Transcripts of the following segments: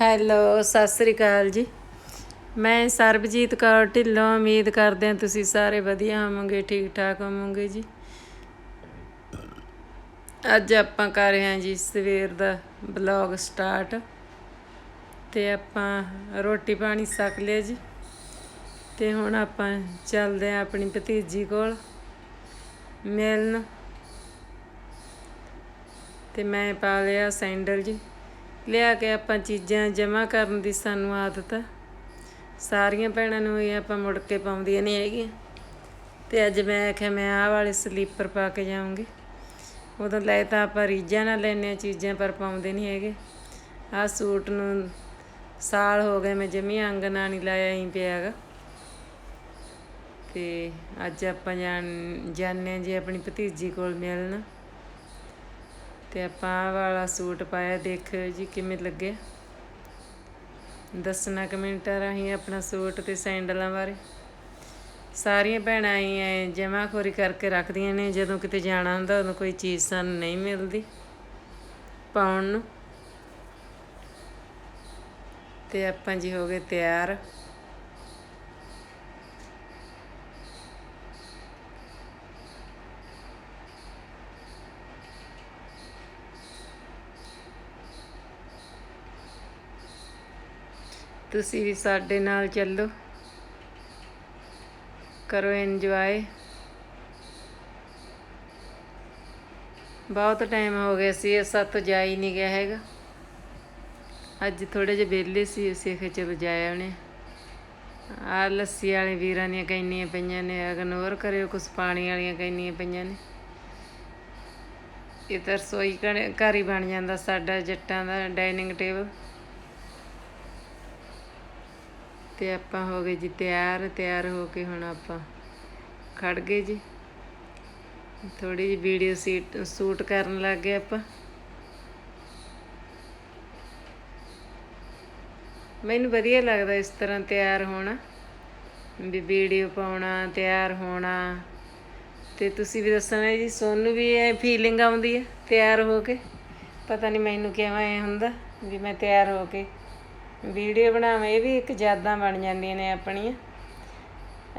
Hello, Sat Sri ਅਕਾਲ ਜੀ। ਮੈਂ ਸਰਬਜੀਤ ਕੌਰ ਢਿੱਲੋਂ, ਉਮੀਦ ਕਰਦੇ ਹਾਂ ਤੁਸੀਂ ਸਾਰੇ ਵਧੀਆ ਹੋਵੋਗੇ ਠੀਕ ਠਾਕ ਹੋਵੋਗੇ ਜੀ। ਅੱਜ ਆਪਾਂ ਕਰ ਰਹੇ ਹਾਂ ਜੀ ਸਵੇਰ ਦਾ ਬਲੌਗ ਸਟਾਰਟ। ਤੇ ਆਪਾਂ ਰੋਟੀ ਪਾਣੀ ਸਕ ਲਿਆ ਜੀ। ਤੇ ਹੁਣ ਆਪਾਂ ਚੱਲਦੇ ਹਾਂ ਆਪਣੀ ਭਤੀਜੀ ਕੋਲ ਮਿਲਣ। ਤੇ ਮੈਂ ਪਾ ਲਿਆ ਸੈਂਡਲ ਜੀ। ਲਿਆ ਕੇ ਆਪਾਂ ਚੀਜ਼ਾਂ ਜਮ੍ਹਾਂ ਕਰਨ ਦੀ ਸਾਨੂੰ ਆਦਤ ਆ। ਸਾਰੀਆਂ ਭੈਣਾਂ ਨੂੰ ਇਹ ਆਪਾਂ ਮੁੜ ਕੇ ਪਾਉਂਦੀਆਂ ਨਹੀਂ ਹੈਗੀਆਂ। ਤੇ ਅੱਜ ਮੈਂ ਆਖਿਆ, ਮੈਂ ਆਹ ਵਾਲੇ ਸਲੀਪਰ ਪਾ ਕੇ ਜਾਊਂਗੀ। ਉਦੋਂ ਲੈ ਤਾਂ ਆਪਾਂ ਰੀਝਾਂ ਨਾਲ ਲੈਨੇ ਆ ਚੀਜ਼ਾਂ, ਪਰ ਪਾਉਂਦੇ ਨਹੀਂ ਹੈਗੇ। ਆਹ ਸੂਟ ਨੂੰ ਸਾਲ ਹੋ ਗਏ ਮੈਂ ਜਮੀ ਅੰਗ ਨਾਲ ਨਹੀਂ ਲਾਇਆ ਹੀ ਪਿਆਗਾ ਤੇ ਅੱਜ ਆਪਾਂ ਜਾਣ ਜਾਣੇ ਜੀ ਆਪਣੀ ਭਤੀਜੀ ਕੋਲ ਮਿਲਣ। ਤੇ ਆਪਾਂ ਆਹ ਵਾਲਾ ਸੂਟ ਪਾਇਆ ਦੇਖਿਓ ਜੀ ਕਿਵੇਂ ਲੱਗਿਆ ਦੱਸਣਾ ਕਮੈਂਟਾਂ ਰਾਹੀਂ ਆਪਣਾ ਸੂਟ ਤੇ ਸੈਂਡਲਾਂ ਬਾਰੇ। ਸਾਰੀਆਂ ਭੈਣਾਂ ਹੀ ਐ, ਜਮਾਖੋਰੀ ਕਰਕੇ ਰੱਖਦੀਆਂ ਨੇ, ਜਦੋਂ ਕਿਤੇ ਜਾਣਾ ਹੁੰਦਾ, ਉਦੋਂ ਕੋਈ ਚੀਜ਼ ਸਾਨੂੰ ਨਹੀਂ ਮਿਲਦੀ ਪਾਉਣ ਨੂੰ। ਤੇ ਆਪਾਂ ਜੀ ਹੋ ਗਏ ਤਿਆਰ। ਤੁਸੀਂ ਵੀ ਸਾਡੇ ਨਾਲ ਚੱਲੋ। ਕਰੋ ਇੰਜੋਏ ਬਹੁਤ ਟਾਈਮ ਹੋ ਗਿਆ ਸੀ ਅਸਾਂ ਤੋਂ ਜਾ ਹੀ ਨਹੀਂ ਗਿਆ ਹੈਗਾ। ਅੱਜ ਥੋੜੇ ਜਿਹੇ ਵਿਹਲੇ ਸੀ, ਅਸੀਂ ਕਿ ਚਲੋ ਜਾਇਆ ਉਹਨੇ ਆ ਲੱਸੀ ਵਾਲੇ ਵੀਰਾਂ ਦੀਆਂ ਕੈਨੀਆਂ ਪਈਆਂ ਨੇ ਇਗਨੋਰ ਕਰਿਓ, ਕੁਛ ਪਾਣੀ ਵਾਲੀਆਂ ਕੈਨੀਆਂ ਪਈਆਂ ਨੇ। ਇਹ ਤਾਂ ਰਸੋਈ ਘਰ ਘਰ ਹੀ ਬਣ ਜਾਂਦਾ, ਸਾਡਾ ਜੱਟਾਂ ਦਾ ਡਾਈਨਿੰਗ ਟੇਬਲ ਤੇ ਆਪਾਂ ਹੋ ਗਏ ਜੀ, ਤਿਆਰ ਤਿਆਰ ਹੋ ਕੇ ਹੁਣ ਆਪਾਂ ਖੜ ਗਏ ਜੀ। ਥੋੜੀ ਜਿਹੀ ਵੀਡੀਓ ਸੀਟ, ਸ਼ੂਟ ਕਰਨ ਲੱਗ ਗਏ ਆਪਾਂ। ਮੈਨੂੰ ਵਧੀਆ ਲੱਗਦਾ ਇਸ ਤਰ੍ਹਾਂ ਤਿਆਰ ਹੋਣਾ, ਵੀ ਵੀਡੀਓ ਪਾਉਣਾ, ਤਿਆਰ ਹੋਣਾ। ਤੇ ਤੁਸੀਂ ਵੀ ਦੱਸਣਾ ਜੀ, ਸੋਨੂੰ ਵੀ ਇਹ ਫੀਲਿੰਗ ਆਉਂਦੀ ਹੈ ਤਿਆਰ ਹੋ ਕੇ। ਪਤਾ ਨਹੀਂ ਮੈਨੂੰ ਕਿਵੇਂ ਐ ਹੁੰਦਾ, ਵੀ ਮੈਂ ਤਿਆਰ ਹੋ ਕੇ ਵੀਡੀਓ ਬਣਾਵਾਂ, ਇਹ ਵੀ ਇੱਕ ਯਾਦਾਂ ਬਣ ਜਾਂਦੀਆਂ ਨੇ ਆਪਣੀਆਂ।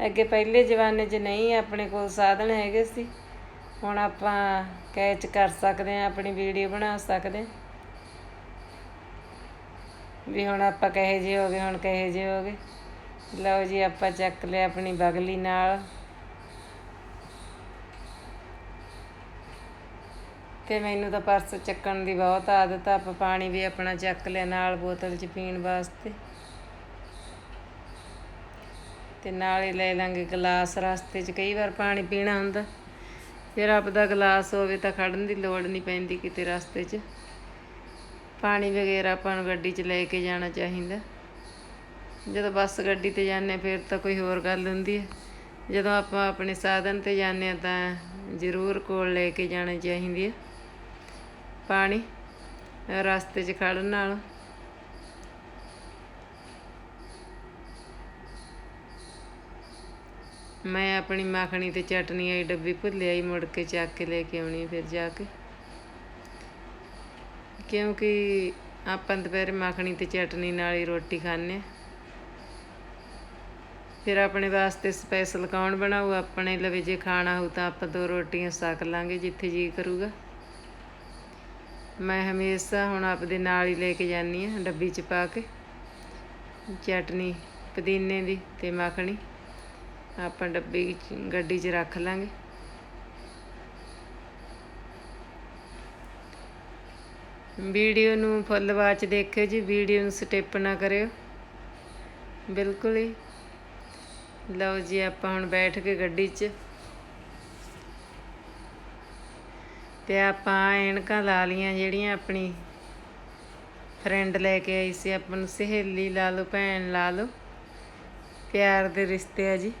ਅੱਗੇ ਪਹਿਲੇ ਜ਼ਮਾਨੇ 'ਚ ਨਹੀਂ, ਆਪਣੇ ਕੋਲ ਸਾਧਨ ਹੈਗੇ ਸੀ। ਹੁਣ ਆਪਾਂ ਕੈਚ ਕਰ ਸਕਦੇ ਆ ਆਪਣੀ ਵੀਡੀਓ ਬਣਾ ਸਕਦੇ ਹਾਂ। ਵੀ ਹੁਣ ਆਪਾਂ ਕਹੇ ਜੇ ਹੋਗੇ ਹੁਣ ਕਹੇ ਜੇ ਹੋਗੇ ਲਓ ਜੀ, ਆਪਾਂ ਚੱਕ ਲਿਆ ਆਪਣੀ ਬਗਲੀ ਨਾਲ। ਤੇ ਮੈਨੂੰ ਤਾਂ ਪਰਸ ਚੱਕਣ ਦੀ ਬਹੁਤ ਆਦਤ ਆ, ਆਪਾਂ ਪਾਣੀ ਵੀ ਆਪਣਾ ਚੱਕ ਲਿਆ ਨਾਲ ਬੋਤਲ 'ਚ ਪੀਣ ਵਾਸਤੇ। ਤੇ ਨਾਲ ਹੀ ਲੈ ਲਾਂਗੇ ਗਲਾਸ, ਰਸਤੇ 'ਚ ਕਈ ਵਾਰ ਪਾਣੀ ਪੀਣਾ ਹੁੰਦਾ। ਫਿਰ ਆਪਦਾ ਗਲਾਸ ਹੋਵੇ ਤਾਂ ਖੜਨ ਦੀ ਲੋੜ ਨਹੀਂ ਪੈਂਦੀ ਕਿਤੇ ਰਸਤੇ 'ਚ। ਪਾਣੀ ਵਗੈਰਾ ਆਪਾਂ ਨੂੰ ਗੱਡੀ 'ਚ ਲੈ ਕੇ ਜਾਣਾ ਚਾਹੀਦਾ। ਜਦੋਂ ਬੱਸ ਗੱਡੀ ਤੇ ਜਾਂਦੇ ਫਿਰ ਤਾਂ ਕੋਈ ਹੋਰ ਗੱਲ ਹੁੰਦੀ ਹੈ। ਜਦੋਂ ਆਪਾਂ ਆਪਣੇ ਸਾਧਨ ਤੇ ਜਾਂਦੇ ਆ ਤਾਂ ਜ਼ਰੂਰ ਕੋਲ ਲੈ ਕੇ ਜਾਣਾ ਚਾਹੀਦੀ ਹੈ। ਪਾਣੀ ਰਸਤੇ 'ਚ ਖੜਨ ਨਾਲ। ਮੈਂ ਆਪਣੀ ਮੱਖਣੀ ਤੇ ਚਟਨੀ ਆਈ ਡੱਬੀ ਭੁੱਲ ਆਈ, ਮੁੜ ਕੇ ਚੱਕ ਕੇ ਲੈ ਕੇ ਆਉਣੀ ਫਿਰ ਜਾ ਕੇ। ਕਿਉਂਕਿ ਆਪਾਂ ਦੁਪਹਿਰੇ ਮੱਖਣੀ ਤੇ ਚਟਨੀ ਨਾਲ ਹੀ ਰੋਟੀ ਖਾਣੇ ਫਿਰ ਆਪਣੇ ਵਾਸਤੇ ਸਪੈਸ਼ਲ ਕੌਣ ਬਣਾਊ? ਆਪਣੇ ਲਵੇ ਜੇ ਖਾਣਾ ਹੋਊ ਤਾਂ ਆਪਾਂ ਦੋ ਰੋਟੀਆਂ ਸਕ ਲਾਂਗੇ ਜਿੱਥੇ ਜੀ ਕਰੂਗਾ। ਮੈਂ ਹਮੇਸ਼ਾ ਹੁਣ ਆਪਦੇ ਨਾਲ ਹੀ ਲੈ ਕੇ ਜਾਂਦੀ ਆ ਡੱਬੀ 'ਚ ਪਾ ਕੇ। ਚਟਨੀ, ਪੁਦੀਨੇ ਦੀ ਤੇ ਮੱਖਣੀ। ਆਪਾਂ ਡੱਬੀ ਗੱਡੀ 'ਚ ਰੱਖ ਲਾਂਗੇ। ਵੀਡੀਓ ਨੂੰ ਫੁੱਲ ਵਾਚ ਦੇਖਿਓ ਜੀ, ਵੀਡੀਓ ਨੂੰ ਸਟਿਪ ਨਾ ਕਰਿਓ। ਬਿਲਕੁਲ ਹੀ। ਲਓ ਜੀ, ਆਪਾਂ ਹੁਣ ਬੈਠ ਕੇ ਗੱਡੀ 'ਚ ਤੇ ਆਪਾਂ ਐਨਕਾਂ ਲਾ ਲੀਆਂ ਜਿਹੜੀਆਂ ਆਪਣੀ ਫਰੈਂਡ ਲੈ ਕੇ ਆਈ ਸੀ, ਆਪਾਂ ਨੂੰ ਸਹੇਲੀ ਲਾ ਲਓ, ਭੈਣ ਲਾ ਲਓ। ਪਿਆਰ ਦੇ ਰਿਸ਼ਤੇ ਆ ਜੀ।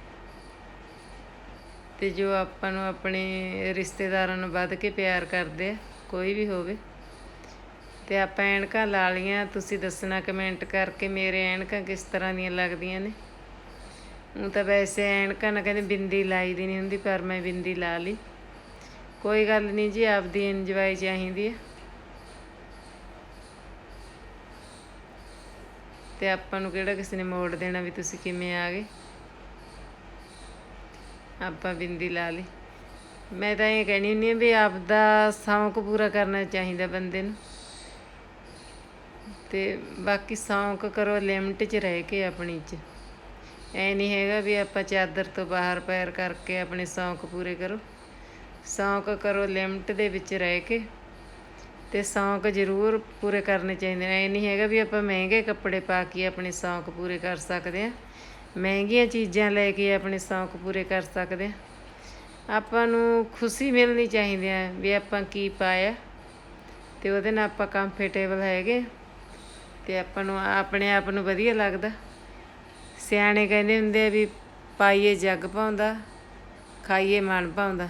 ਤੇ ਜੋ ਆਪਾਂ ਨੂੰ ਆਪਣੇ ਰਿਸ਼ਤੇਦਾਰਾਂ ਨੂੰ ਵੱਧ ਕੇ ਪਿਆਰ ਕਰਦੇ ਆ, ਕੋਈ ਵੀ ਹੋਵੇ। ਤੇ ਆਪਾਂ ਐਨਕਾਂ ਲਾ ਲੀਆਂ ਤੁਸੀਂ ਦੱਸਣਾ ਕਮੈਂਟ ਕਰਕੇ ਮੇਰੇ ਐਨਕਾਂ ਕਿਸ ਤਰ੍ਹਾਂ ਦੀਆਂ ਲੱਗਦੀਆਂ ਨੇ। ਉਹ ਤਾਂ ਵੈਸੇ ਐਨਕਾਂ ਨਾ ਕਹਿੰਦੇ ਬਿੰਦੀ ਲਾਈ ਦੀ ਨਹੀਂ ਹੁੰਦੀ, ਪਰ ਮੈਂ ਬਿੰਦੀ ਲਾ ਲਈ। ਕੋਈ ਗੱਲ ਨਹੀਂ ਜੀ, ਆਪਦੀ ਇੰਜੋਏ ਚਾਹੀਦੀ ਹੈ ਤੇ ਆਪਾਂ ਨੂੰ ਕਿਹੜਾ ਕਿਸੇ ਨੇ ਮੋੜ ਦੇਣਾ ਵੀ ਤੁਸੀਂ ਕਿਵੇਂ ਆ ਗਏ? ਆਪਾਂ ਬਿੰਦੀ ਲਾ ਲਈ। ਮੈਂ ਤਾਂ ਇਹ ਕਹਿਣੀ ਹੁੰਦੀ ਆ ਵੀ ਆਪਦਾ ਸ਼ੌਂਕ ਪੂਰਾ ਕਰਨਾ ਚਾਹੀਦਾ ਬੰਦੇ ਨੂੰ। ਤੇ ਬਾਕੀ ਸ਼ੌਂਕ ਕਰੋ ਲਿਮਟ 'ਚ ਰਹਿ ਕੇ ਆਪਣੀ 'ਚ। ਐ ਨਹੀਂ ਹੈਗਾ ਵੀ ਆਪਾਂ ਚਾਦਰ ਤੋਂ ਬਾਹਰ ਪੈਰ ਕਰਕੇ ਆਪਣੇ ਸ਼ੌਂਕ ਪੂਰੇ ਕਰੋ। ਸ਼ੌਂਕ ਕਰੋ ਲਿਮਟ ਦੇ ਵਿੱਚ ਰਹਿ ਕੇ ਤੇ ਸ਼ੌਂਕ ਜ਼ਰੂਰ ਪੂਰੇ ਕਰਨੇ ਚਾਹੀਦੇ ਨੇ। ਇਹ ਨਹੀਂ ਹੈਗਾ ਵੀ ਆਪਾਂ ਮਹਿੰਗੇ ਕੱਪੜੇ ਪਾ ਕੇ ਆਪਣੇ ਸ਼ੌਂਕ ਪੂਰੇ ਕਰ ਸਕਦੇ ਆ ਮਹਿੰਗੀਆਂ ਚੀਜ਼ਾਂ ਲੈ ਕੇ ਆਪਣੇ ਸ਼ੌਂਕ ਪੂਰੇ ਕਰ ਸਕਦੇ ਆ ਆਪਾਂ ਨੂੰ ਖੁਸ਼ੀ ਮਿਲਣੀ ਚਾਹੀਦੀ ਹੈ ਵੀ ਆਪਾਂ ਕੀ ਪਾਇਆ ਤੇ ਉਹਦੇ ਨਾਲ ਆਪਾਂ ਕੰਫਰਟੇਬਲ ਹੈਗੇ ਤੇ ਆਪਾਂ ਨੂੰ ਆਪਣੇ ਆਪ ਨੂੰ ਵਧੀਆ ਲੱਗਦਾ। ਸਿਆਣੇ ਕਹਿੰਦੇ ਹੁੰਦੇ ਆ ਵੀ ਪਾਈਏ ਜੱਗ ਪਾਉਂਦਾ, ਖਾਈਏ ਮਨ ਪਾਉਂਦਾ।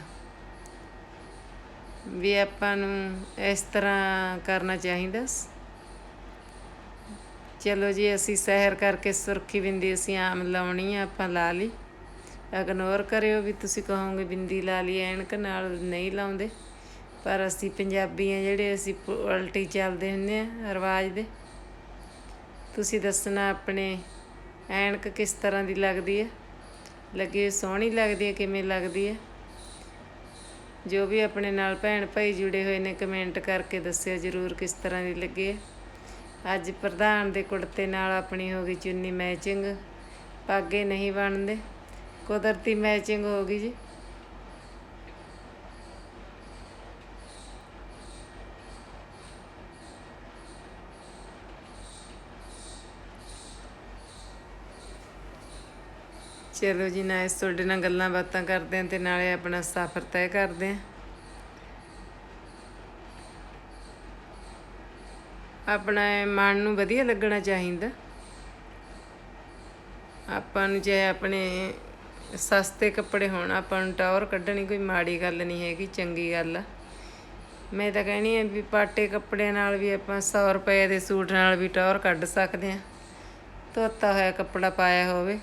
ਵੀ ਆਪਾਂ ਨੂੰ ਇਸ ਤਰ੍ਹਾਂ ਕਰਨਾ ਚਾਹੀਦਾ ਚਲੋ ਜੀ, ਅਸੀਂ ਸਹਿਰ ਕਰਕੇ ਸੁਰਖੀ ਬਿੰਦੀ ਅਸੀਂ ਆਮ ਲਾਉਣੀ ਆ, ਆਪਾਂ ਲਾ ਲਈ। ਇਗਨੋਰ ਕਰਿਓ ਵੀ ਤੁਸੀਂ ਕਹੋਗੇ ਬਿੰਦੀ ਲਾ ਲਈ, ਐਨਕ ਨਾਲ ਨਹੀਂ ਲਾਉਂਦੇ। ਪਰ ਅਸੀਂ ਪੰਜਾਬੀ ਆ ਜਿਹੜੇ ਅਸੀਂ ਉਲਟੀ ਚੱਲਦੇ ਹੁੰਦੇ ਆ ਰਿਵਾਜ ਦੇ। ਤੁਸੀਂ ਦੱਸਣਾ ਆਪਣੇ ਐਨਕ ਕਿਸ ਤਰ੍ਹਾਂ ਦੀ ਲੱਗਦੀ ਹੈ ਲੱਗੇ ਸੋਹਣੀ ਲੱਗਦੀ ਹੈ ਕਿਵੇਂ ਲੱਗਦੀ ਹੈ ਜੋ ਵੀ ਆਪਣੇ ਨਾਲ ਭੈਣ ਭਾਈ ਜੁੜੇ ਹੋਏ ਨੇ ਕਮੈਂਟ ਕਰਕੇ ਦੱਸਿਓ ਜਰੂਰ ਕਿਸ ਤਰ੍ਹਾਂ ਦੀ ਲੱਗੇ ਅੱਜ ਪ੍ਰਧਾਨ ਦੇ ਕੁੜਤੇ ਨਾਲ ਆਪਣੀ ਹੋ ਗਈ ਚੁੰਨੀ ਮੈਚਿੰਗ ਪਾਗੇ ਨਹੀਂ ਬਣਦੇ। ਕੁਦਰਤੀ ਮੈਚਿੰਗ ਹੋ ਗਈ ਜੀ। ਚਲੋ ਜੀ, ਨਾ ਇਸ ਤੁਹਾਡੇ ਨਾਲ ਗੱਲਾਂ ਬਾਤਾਂ ਕਰਦੇ ਆਂ ਤੇ ਨਾਲੇ ਆਪਣਾ ਸਫ਼ਰ ਤੈਅ ਕਰਦੇ ਆਂ ਆਪਣਾ ਮਨ ਨੂੰ ਵਧੀਆ ਲੱਗਣਾ ਚਾਹੀਦਾ। ਆਪਾਂ ਨੂੰ ਜੇ ਆਪਣੇ ਸਸਤੇ ਕੱਪੜੇ ਹੋਣ, ਆਪਾਂ ਨੂੰ ਟੌਰ ਕੱਢਣੀ ਕੋਈ ਮਾੜੀ ਗੱਲ ਨਹੀਂ ਹੈਗੀ, ਚੰਗੀ ਗੱਲ ਆ। ਮੈਂ ਤਾਂ ਕਹਿਣੀ ਆ ਵੀ ਪਾਟੇ ਕੱਪੜਿਆਂ ਨਾਲ ਵੀ ਆਪਾਂ 100 ਰੁਪਏ ਦੇ ਸੂਟ ਨਾਲ ਵੀ ਟੌਰ ਕੱਢ ਸਕਦੇ ਆ ਧੋਤਾ ਹੋਇਆ ਕੱਪੜਾ ਪਾਇਆ ਹੋਵੇ।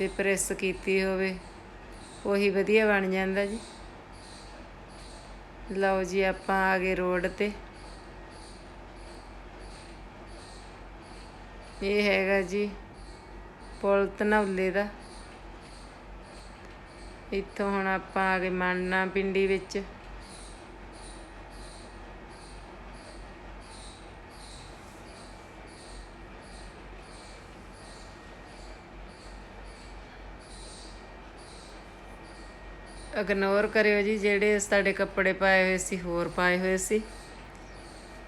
ਤੇ ਪ੍ਰੈਸ ਕੀਤੀ ਹੋਵੇ, ਉਹੀ ਵਧੀਆ ਬਣ ਜਾਂਦਾ ਜੀ। ਲਓ ਜੀ, ਆਪਾਂ ਆ ਗਏ ਰੋਡ ਤੇ। ਇਹ ਹੈਗਾ ਜੀ, ਪੁਲ ਧਨੌਲੇ ਦਾ। ਇੱਥੋਂ ਹੁਣ ਆਪਾਂ ਆ ਗਏ ਮਾਨਾ ਪਿੰਡੀ ਵਿੱਚ। ਇਗਨੋਰ ਕਰਿਓ ਜੀ, ਜਿਹੜੇ ਸਾਡੇ ਕੱਪੜੇ ਪਾਏ ਹੋਏ ਸੀ, ਹੋਰ ਪਾਏ ਹੋਏ ਸੀ।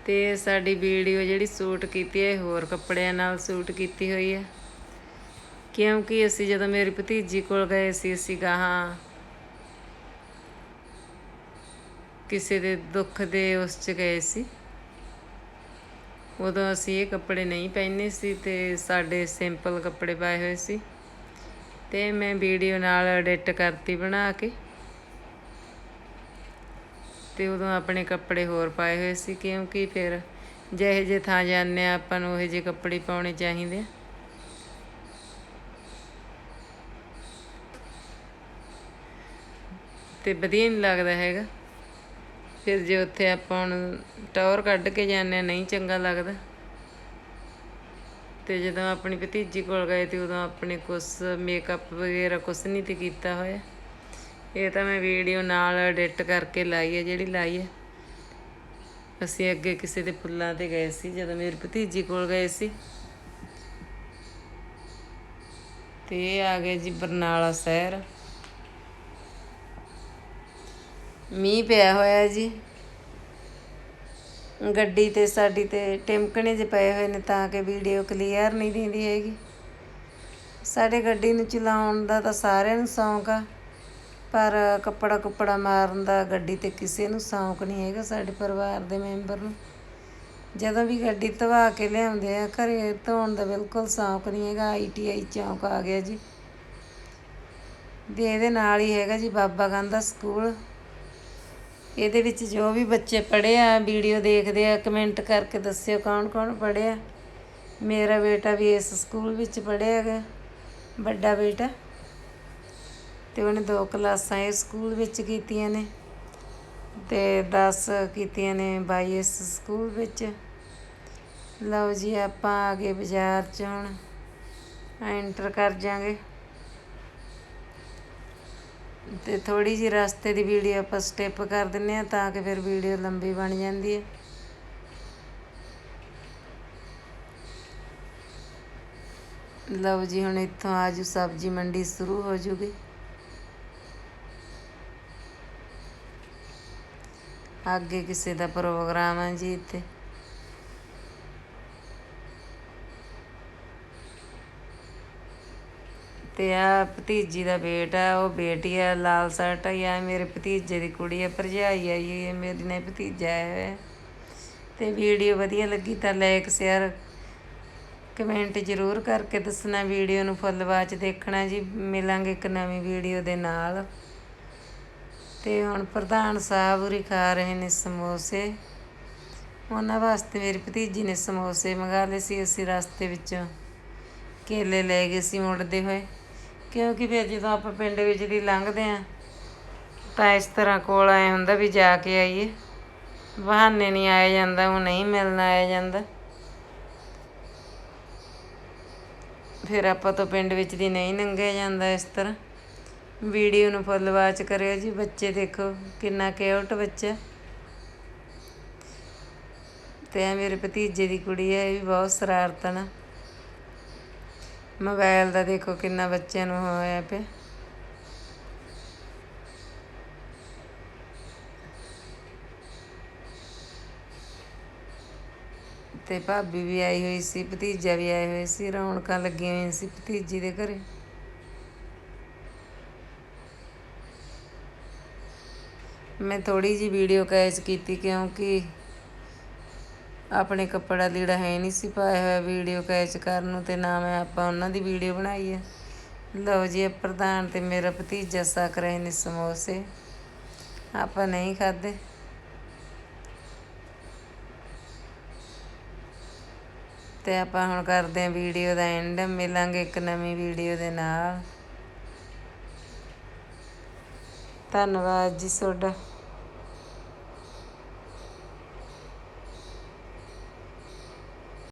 ਤੇ ਸਾਡੀ ਵੀਡੀਓ ਜਿਹੜੀ ਸ਼ੂਟ ਕੀਤੀ ਹੈ ਹੋਰ ਕੱਪੜਿਆਂ ਨਾਲ ਸ਼ੂਟ ਕੀਤੀ ਹੋਈ ਹੈ। ਕਿਉਂਕਿ ਅਸੀਂ ਜਦੋਂ ਮੇਰੀ ਭਤੀਜੀ ਕੋਲ ਗਏ ਸੀ, ਅਸੀਂ ਗਾਹਾਂ ਕਿਸੇ ਦੇ ਦੁੱਖ ਦੇ ਉਸ 'ਚ ਗਏ ਸੀ। ਉਦੋਂ ਅਸੀਂ ਇਹ ਕੱਪੜੇ ਨਹੀਂ ਪਹਿਨੇ ਸੀ ਤੇ ਸਾਡੇ ਸਿੰਪਲ ਕੱਪੜੇ ਪਾਏ ਹੋਏ ਸੀ। ਤੇ ਮੈਂ ਵੀਡੀਓ ਨਾਲ ਐਡਿਟ ਕਰਤੀ ਬਣਾ ਕੇ। ਤੇ ਉਦੋਂ ਆਪਣੇ ਕੱਪੜੇ ਹੋਰ ਪਾਏ ਹੋਏ ਸੀ, ਕਿਉਂਕਿ ਫਿਰ ਜਿਹੇ ਜੇ ਥਾਂ ਜਾਂਦੇ ਆ ਆਪਾਂ ਨੂੰ ਉਹ ਜਿਹੇ ਕੱਪੜੇ ਪਾਉਣੇ ਚਾਹੀਦੇ ਆ। ਤੇ ਵਧੀਆ ਨਹੀਂ ਲੱਗਦਾ ਹੈਗਾ। ਫਿਰ ਜੇ ਉੱਥੇ ਆਪਾਂ ਹੁਣ ਟੌਰ ਕੱਢ ਕੇ ਜਾਂਦੇ ਆ ਨਹੀਂ ਚੰਗਾ ਲੱਗਦਾ। ਤੇ ਜਦੋਂ ਆਪਣੀ ਭਤੀਜੀ ਕੋਲ ਗਏ ਤੇ ਉਦੋਂ ਆਪਣੇ ਕੁਛ ਮੇਕਅਪ ਵਗੈਰਾ ਕੁਛ ਨਹੀਂ ਤੇ ਕੀਤਾ ਹੋਇਆ। ਇਹ ਤਾਂ ਮੈਂ ਵੀਡੀਓ ਨਾਲ ਐਡਿਟ ਕਰਕੇ ਲਾਈ ਹੈ, ਜਿਹੜੀ ਲਾਈ ਹੈ। ਅਸੀਂ ਅੱਗੇ ਕਿਸੇ ਦੇ ਫੁੱਲਾਂ ਤੇ ਗਏ ਸੀ, ਜਦੋਂ ਮੇਰੀ ਭਤੀਜੀ ਕੋਲ ਗਏ ਸੀ। ਤੇ ਇਹ ਆ ਗਏ ਜੀ ਬਰਨਾਲਾ ਸ਼ਹਿਰ। ਮੀਂਹ ਪਿਆ ਹੋਇਆ ਜੀ। ਗੱਡੀ ਤੇ, ਸਾਡੀ ਤੇ ਟਿਮਕਣੇ ਜਿਹੇ ਪਏ ਹੋਏ ਨੇ, ਤਾਂ ਕਿ ਵੀਡੀਓ ਕਲੀਅਰ ਨਹੀਂ ਦਿੰਦੀ ਹੈਗੀ। ਸਾਡੇ ਗੱਡੀ ਨੂੰ ਚਲਾਉਣ ਦਾ ਤਾਂ ਸਾਰਿਆਂ ਨੂੰ ਸ਼ੌਂਕ ਆ। ਪਰ ਕੱਪੜਾ ਕੁੱਪੜਾ ਮਾਰਨ ਦਾ ਗੱਡੀ ਤੇ ਕਿਸੇ ਨੂੰ ਸ਼ੌਂਕ ਨਹੀਂ ਹੈਗਾ ਸਾਡੇ ਪਰਿਵਾਰ ਦੇ ਮੈਂਬਰ ਨੂੰ। ਜਦੋਂ ਵੀ ਗੱਡੀ ਧਵਾ ਕੇ ਲਿਆਉਂਦੇ ਆ, ਘਰੇ ਧੋਣ ਦਾ ਬਿਲਕੁਲ ਸ਼ੌਂਕ ਨਹੀਂ ਹੈਗਾ ਆਈਟੀਆਈ ਚੌਂਕ ਆ ਗਿਆ ਜੀ। ਦੇ ਇਹਦੇ ਨਾਲ ਹੀ ਹੈਗਾ ਜੀ ਬਾਬਾ ਗਾਂਧਾ ਸਕੂਲ। ਇਹਦੇ ਵਿੱਚ ਜੋ ਵੀ ਬੱਚੇ ਪੜ੍ਹੇ ਆ, ਵੀਡੀਓ ਦੇਖਦੇ ਆ, ਕਮੈਂਟ ਕਰਕੇ ਦੱਸਿਓ ਕੌਣ ਕੌਣ ਪੜ੍ਹਿਆ। ਮੇਰਾ ਬੇਟਾ ਵੀ ਇਸ ਸਕੂਲ ਵਿੱਚ ਪੜ੍ਹਿਆ ਹੈਗਾ, ਵੱਡਾ ਬੇਟਾ। ਤੇ ਉਹਨੇ ਦੋ ਕਲਾਸਾਂ ਇਸ ਸਕੂਲ ਵਿੱਚ ਕੀਤੀਆਂ ਨੇ ਤੇ 10 ਕੀਤੀਆਂ ਨੇ ਬਾਈ ਇਸ ਸਕੂਲ ਵਿੱਚ। ਲਓ ਜੀ, ਆਪਾਂ ਆ ਗਏ ਬਾਜ਼ਾਰ ਚ ਹੁਣ ਐਂਟਰ ਕਰ ਜਾਾਂਗੇ। ਤੇ ਥੋੜੀ ਜਿਹੀ ਰਸਤੇ ਦੀ ਵੀਡੀਓ ਆਪਾਂ ਸਟੈਪ ਕਰ ਦਿੰਨੇ ਆ ਤਾਂ ਕਿ ਫਿਰ ਵੀਡੀਓ ਲੰਬੀ ਬਣ ਜਾਂਦੀ ਹੈ। ਲਓ ਜੀ, ਹੁਣ ਇੱਥੋਂ ਆਜੂ, ਸਬਜ਼ੀ ਮੰਡੀ ਸ਼ੁਰੂ ਹੋ ਜੂਗੀ। ਅੱਗੇ ਕਿਸੇ ਦਾ ਪ੍ਰੋਗਰਾਮ ਹੈ ਜੀ ਇੱਥੇ। ਤੇ ਆ ਭਤੀਜੀ ਦਾ ਬੇਟਾ, ਉਹ ਬੇਟੀ ਆ, ਲਾਲ ਸ਼ਰਟ ਆ, ਮੇਰੇ ਭਤੀਜੇ ਦੀ ਕੁੜੀ ਆ, ਭਰਜਾਈ ਆਈ ਹੋਈ ਹੈ ਮੇਰੀ ਨੇ ਭਤੀਜਾ ਆਇਆ ਹੋਇਆ। ਤੇ ਵੀਡੀਓ ਵਧੀਆ ਲੱਗੀ ਤਾਂ ਲਾਈਕ ਸ਼ੇਅਰ ਕਮੈਂਟ ਜ਼ਰੂਰ ਕਰਕੇ ਦੱਸਣਾ, ਵੀਡੀਓ ਨੂੰ ਫੁੱਲ ਬਾਅਦ ਦੇਖਣਾ ਜੀ। ਮਿਲਾਂਗੇ ਇੱਕ ਨਵੀਂ ਵੀਡੀਓ ਦੇ ਨਾਲ। ਅਤੇ ਹੁਣ ਪ੍ਰਧਾਨ ਸਾਹਿਬ ਉਰੀ ਖਾ ਰਹੇ ਨੇ ਸਮੋਸੇ। ਉਹਨਾਂ ਵਾਸਤੇ ਮੇਰੀ ਭਤੀਜੀ ਨੇ ਸਮੋਸੇ ਮੰਗਾ ਲਏ ਸੀ। ਅਸੀਂ ਰਸਤੇ ਵਿੱਚੋਂ ਕੇਲੇ ਲੈ ਗਏ ਸੀ ਮੁੜਦੇ ਹੋਏ। ਕਿਉਂਕਿ ਫਿਰ ਜਦੋਂ ਆਪਾਂ ਪਿੰਡ ਵਿੱਚ ਦੀ ਲੰਘਦੇ ਆ ਤਾਂ ਇਸ ਤਰ੍ਹਾਂ ਕੋਲ ਆਏ ਹੁੰਦਾ ਵੀ ਜਾ ਕੇ ਆਈਏ। ਬਹਾਨੇ ਨਹੀਂ ਆਇਆ ਜਾਂਦਾ, ਉਹ ਨਹੀਂ ਮਿਲਣਾ ਆਇਆ ਜਾਂਦਾ। ਫਿਰ ਆਪਾਂ ਤੋਂ ਪਿੰਡ ਵਿੱਚ ਦੀ ਨਹੀਂ ਲੰਘਿਆ ਜਾਂਦਾ ਇਸ ਤਰ੍ਹਾਂ। ਵੀਡੀਓ ਨੂੰ ਫੁੱਲ ਵਾਚ ਕਰਿਓ ਜੀ, ਬੱਚੇ ਦੇਖੋ ਕਿੰਨਾ ਕਿਊਟ ਬੱਚਾ। ਤੇ ਇਹ ਮੇਰੇ ਭਤੀਜੇ ਦੀ ਕੁੜੀ ਹੈ ਇਹ ਵੀ ਬਹੁਤ ਸ਼ਰਾਰਤਾਂ ਨਾ ਮੋਬਾਈਲ ਦਾ ਦੇਖੋ ਕਿੰਨਾ ਬੱਚਿਆਂ ਨੂੰ ਹੋਇਆ ਪਿਆ। ਤੇ ਭਾਬੀ ਵੀ ਆਈ ਹੋਈ ਸੀ, ਭਤੀਜਾ ਵੀ ਆਏ ਹੋਏ ਸੀ, ਰੌਣਕਾਂ ਲੱਗੀਆਂ ਹੋਈਆਂ ਸੀ ਭਤੀਜੀ ਦੇ ਘਰੇ। ਮੈਂ ਥੋੜੀ ਜੀ ਵੀਡੀਓ ਕੈਚ ਕੀਤੀ ਕਿਉਂਕਿ ਆਪਣੇ ਕੱਪੜਾ ਲੀੜਾ ਹੈ ਨਹੀਂ ਸੀ ਪਾਇਆ ਹੋਇਆ ਵੀਡੀਓ ਕੈਚ ਕਰਨ ਨੂੰ ਤੇ ਨਾ ਮੈਂ ਆਪਾਂ ਉਹਨਾਂ ਦੀ ਵੀਡੀਓ ਬਣਾਈ ਹੈ ਲਓ ਜੀ ਪ੍ਰਧਾਨ ਤੇ ਮੇਰਾ ਭਤੀਜਾ ਸਕ ਰਹੇ ਨੇ ਸਮੋਸੇ। ਆਪਾਂ ਨਹੀਂ ਖਾਦੇ ਤੇ ਆਪਾਂ ਹੁਣ ਕਰਦੇ ਆਂ ਵੀਡੀਓ ਦਾ ਐਂਡ ਮਿਲਾਂਗੇ ਇੱਕ ਨਵੀਂ ਵੀਡੀਓ ਦੇ ਨਾਲ। ਧੰਨਵਾਦ ਜੀ ਤੁਹਾਡਾ।